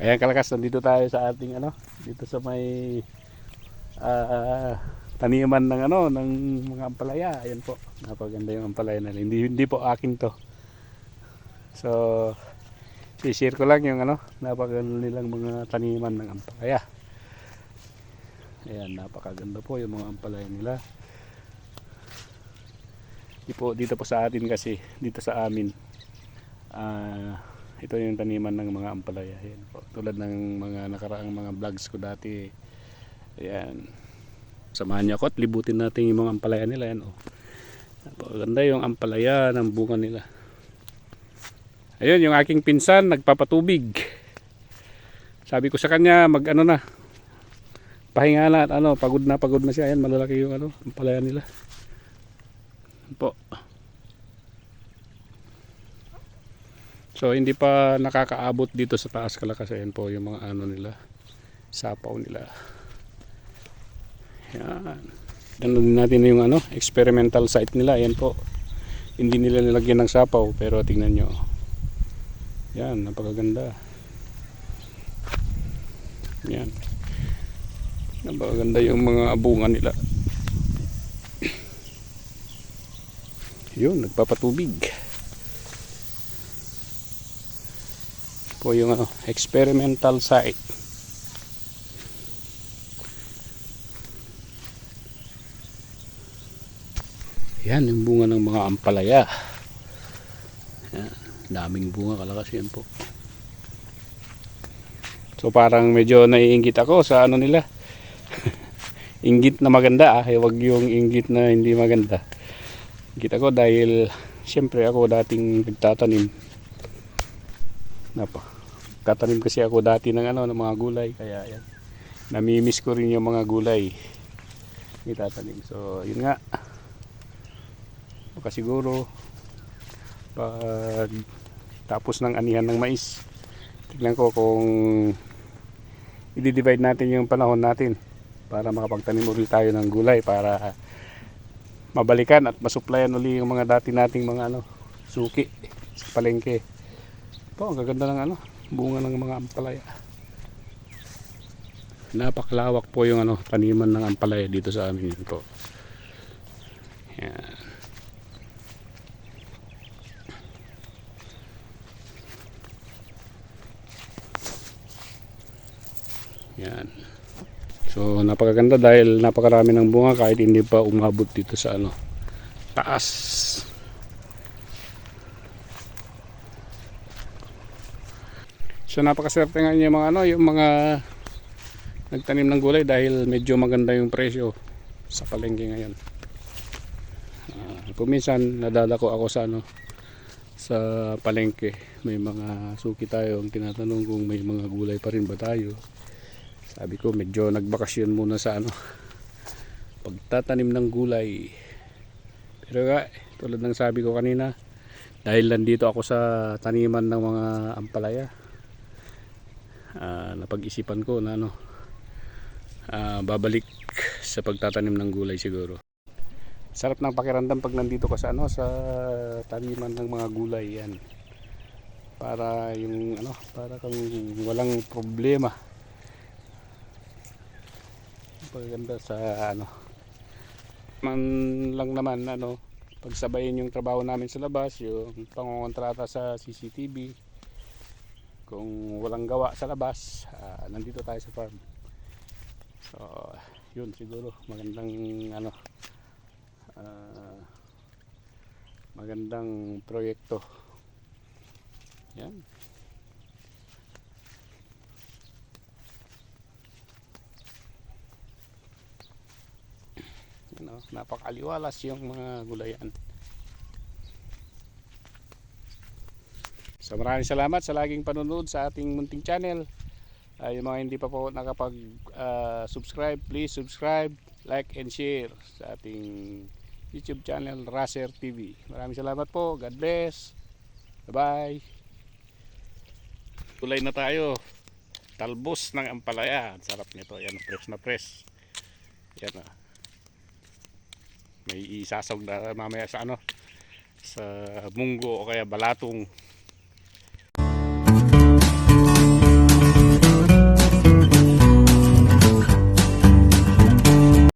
Ayan kalakas, nandito tayo sa ating ano, dito sa may ah, taniman ng ano, ng mga ampalaya. Ayan po, napaganda yung ampalaya na. Hindi, hindi po akin to. So, i-share ko lang yung ano, napaganda nilang mga taniman ng ampalaya. Ayan, napakaganda po yung mga ampalaya nila. Di po, dito po sa atin kasi, dito sa amin, ah, ito yung taniman ng mga ampalaya. Ayan po. Tulad ng mga nakaraang mga vlogs ko dati. Ayan. Samahan niyo ako at libutin natin yung mga ampalaya nila. Ayan, oh. Napakaganda yung ampalaya ng bunga nila. Ayun, yung aking pinsan, nagpapatubig. Sabi ko sa kanya, mag ano na, pahinga na at ano, pagod na pagod na siya. Ayan, malalaki yung ano, ampalaya nila. Po. So hindi pa nakakaabot dito sa taas kalakas ayan po yung mga ano nila sapaw nila. Yan. Ganun din natin yung ano experimental site nila ayan po. Hindi nila nilagyan ng sapaw pero tingnan nyo. Yan napakaganda. Yan. Napakaganda yung mga bunga nila. Yun, nagpapatubig. Po yung ano, experimental site. Yan yung bunga ng mga ampalaya. Yan, daming bunga kalakas yan po. So parang medyo naiingit ako sa ano nila. inggit na maganda ah, wag yung inggit na hindi maganda. Inggit ako dahil siyempre ako dating nagtatanim Napa. Tatanim kasi ako dati ng ano ng mga gulay kaya yan. Namimiss ko rin yung mga gulay. Itatanim. So, yun nga. Baka siguro pag tapos ng anihan ng mais. Tignan ko kung i-divide natin yung panahon natin para makapagtanim ulit tayo ng gulay para mabalikan at masuplayan uli yung mga dati nating mga ano suki sa palengke. Po, ang gaganda ng ano, bunga ng mga ampalaya. Napakalawak po yung ano, taniman ng ampalaya dito sa amin yun po. Yan. Yan. So napakaganda dahil napakarami ng bunga kahit hindi pa umabot dito sa ano taas. So napakaswerte nga yung mga ano, yung mga nagtanim ng gulay dahil medyo maganda yung presyo sa palengke ngayon. Uh, kung nadadako ako sa ano sa palengke, may mga suki tayo ang tinatanong kung may mga gulay pa rin ba tayo. Sabi ko medyo nagbakasyon muna sa ano pagtatanim ng gulay. Pero nga, tulad ng sabi ko kanina, dahil nandito ako sa taniman ng mga ampalaya, uh, napag-isipan ko na ano uh, babalik sa pagtatanim ng gulay siguro. Sarap ng pakiramdam pag nandito ka sa ano sa taniman ng mga gulay yan. Para yung ano para kang walang problema. Paganda sa ano. Man lang naman ano pagsabayin yung trabaho namin sa labas yung pangongontrata sa CCTV kung walang gawa sa labas uh, nandito tayo sa farm. So yun siguro magandang ano uh, magandang proyekto. Yan. Ano, napakaliwalas yung mga gulayan So maraming salamat sa laging panonood sa ating munting channel. Uh, yung mga hindi pa po nakapag uh, subscribe, please subscribe, like and share sa ating YouTube channel Raser TV. Maraming salamat po. God bless. Bye-bye. Tulay na tayo. Talbos ng ampalaya. Sarap nito. Yan, press na press. Yan ah. May isasog na mamaya sa ano sa munggo o kaya balatong